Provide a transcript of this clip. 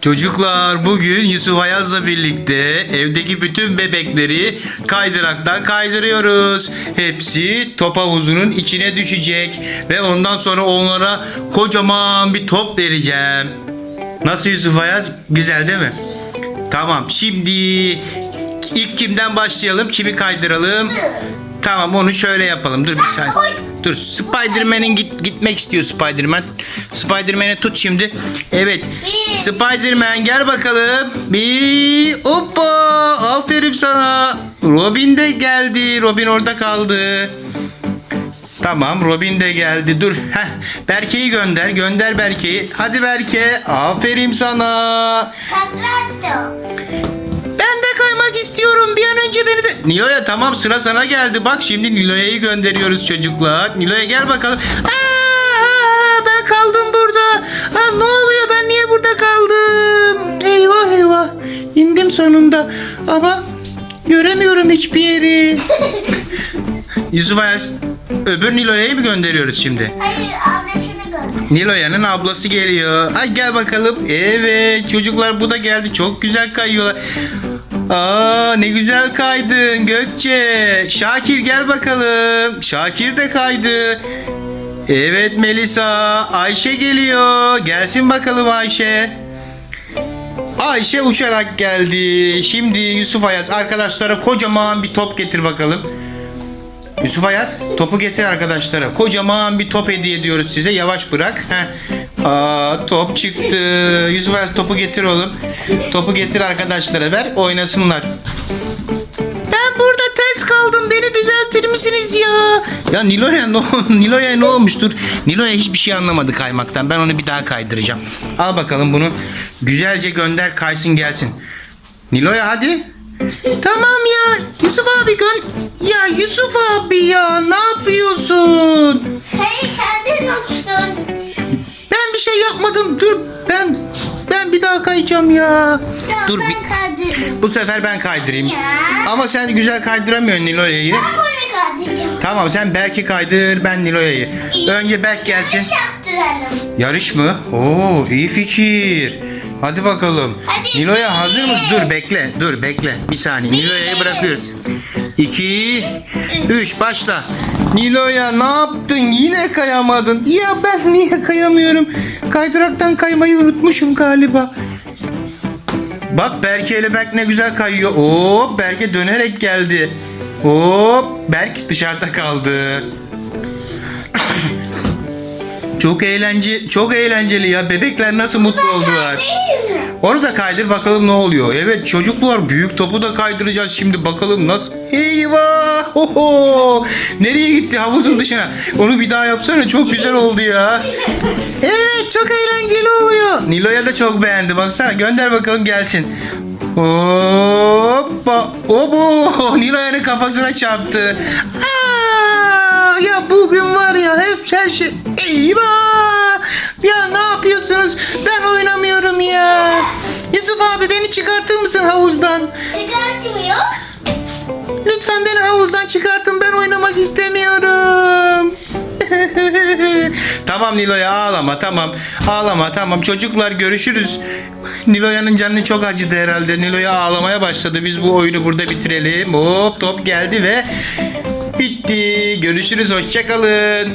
Çocuklar bugün Yusuf Ayaz'la birlikte evdeki bütün bebekleri kaydıraktan kaydırıyoruz. Hepsi top havuzunun içine düşecek ve ondan sonra onlara kocaman bir top vereceğim. Nasıl Yusuf Ayaz? Güzel değil mi? Tamam şimdi ilk kimden başlayalım? Kimi kaydıralım? Tamam onu şöyle yapalım. Dur bir saniye. Dur Spider-Man'in git, gitmek istiyor Spider-Man. Spider-Man'i tut şimdi. Evet. Spider-Man gel bakalım. Bir hoppa. Aferin sana. Robin de geldi. Robin orada kaldı. Tamam Robin de geldi. Dur. Heh, Berke'yi gönder. Gönder Berke'yi. Hadi Berke. Aferin sana. Patlattım. İstiyorum. Bir an önce beni de... Nilo'ya tamam sıra sana geldi. Bak şimdi Nilo'ya'yı gönderiyoruz çocuklar. Nilo'ya gel bakalım. Aa, ben kaldım burada. Aa, ne oluyor ben niye burada kaldım? Eyvah eyvah. İndim sonunda. Ama göremiyorum hiçbir yeri. Yusuf Ayas öbür Nilo'ya'yı mı gönderiyoruz şimdi? Hayır ablasını gönder. Nilo'ya'nın ablası geliyor. Ay gel bakalım. Evet çocuklar bu da geldi. Çok güzel kayıyorlar. Aa ne güzel kaydın Gökçe. Şakir gel bakalım. Şakir de kaydı. Evet Melisa. Ayşe geliyor. Gelsin bakalım Ayşe. Ayşe uçarak geldi. Şimdi Yusuf Ayaz arkadaşlara kocaman bir top getir bakalım. Yusuf Ayaz topu getir arkadaşlara. Kocaman bir top hediye ediyoruz size. Yavaş bırak. Heh. Aa, top çıktı. Yusuf Ayaz topu getir oğlum. Topu getir arkadaşlara ver oynasınlar. Ben burada ters kaldım. Beni düzeltir misiniz ya? Ya Nilo'ya ne, Nilo'ya ne olmuştur? Nilo'ya hiçbir şey anlamadı kaymaktan. Ben onu bir daha kaydıracağım. Al bakalım bunu. Güzelce gönder kaysın gelsin. Nilo'ya hadi. Tamam ya. Yusuf abi gön... Ya Yusuf abi ya ne yapıyorsun? Hayır kendin uçtun. Şey yapmadım. Dur ben ben bir daha kayacağım ya. Tamam Dur ben bir, bu sefer ben kaydırayım. Ya. Ama sen güzel kaydıramıyorsun Nilo'ya'yı. Ben bunu kaldıracağım. Tamam sen Berk'i kaydır ben Nilo'ya'yı. Önce Berk gelsin. Yarış yaptıralım. Yarış mı? Oo iyi fikir. Hadi bakalım. Hadi Nilo'ya hazır mısın? Dur bekle. Dur bekle. Bir saniye. Nilo'ya'yı bırakıyorum. 2 3 başla. Nilo'ya ne yaptın? Yine kayamadın. Ya ben niye kayamıyorum? Kaydıraktan kaymayı unutmuşum galiba. Bak Berke ile Berk ne güzel kayıyor. Hop Berke dönerek geldi. Hop Berk dışarıda kaldı. Çok eğlence, çok eğlenceli ya. Bebekler nasıl mutlu oldular. Değil mi? Onu da kaydır bakalım ne oluyor. Evet çocuklar büyük topu da kaydıracağız şimdi bakalım nasıl. Eyvah! Oho! Nereye gitti havuzun dışına? Onu bir daha yapsana çok güzel oldu ya. Evet çok eğlenceli oluyor. Nilo'ya da çok beğendi baksana gönder bakalım gelsin. Hoppa! Obo! Nilo'yanın kafasına çarptı. Aa! Ya bugün var ya hep her şey. Beni çıkartır mısın havuzdan? Çıkartmıyor. Lütfen beni havuzdan çıkartın. Ben oynamak istemiyorum. tamam Nilo'ya ağlama tamam. Ağlama tamam. Çocuklar görüşürüz. Nilo'yanın canı çok acıdı herhalde. Nilo'ya ağlamaya başladı. Biz bu oyunu burada bitirelim. Hop top geldi ve bitti. Görüşürüz. Hoşçakalın.